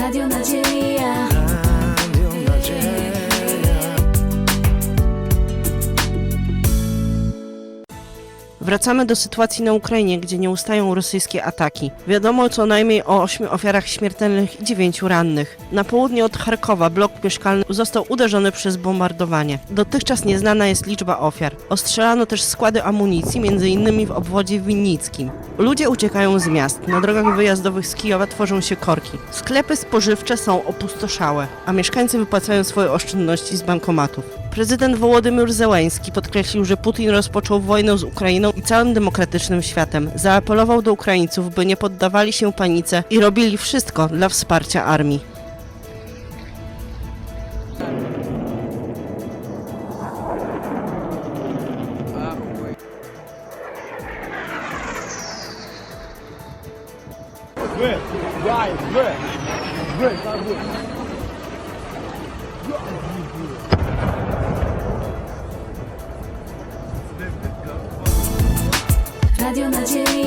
Radio Nadzieja. Radio Nadzieja. Wracamy do sytuacji na Ukrainie, gdzie nie ustają rosyjskie ataki. Wiadomo co najmniej o ośmiu ofiarach śmiertelnych i dziewięciu rannych. Na południe od Charkowa blok mieszkalny został uderzony przez bombardowanie. Dotychczas nieznana jest liczba ofiar. Ostrzelano też składy amunicji, m.in. w obwodzie winnickim. Ludzie uciekają z miast. Na drogach wyjazdowych z Kijowa tworzą się korki. Sklepy spożywcze są opustoszałe, a mieszkańcy wypłacają swoje oszczędności z bankomatów. Prezydent Wołodymyr Zełański podkreślił, że Putin rozpoczął wojnę z Ukrainą i całym demokratycznym światem. Zaapelował do Ukraińców, by nie poddawali się panice i robili wszystko dla wsparcia armii. Good. rise, Good. Good. Not good. Radio Nadzieja.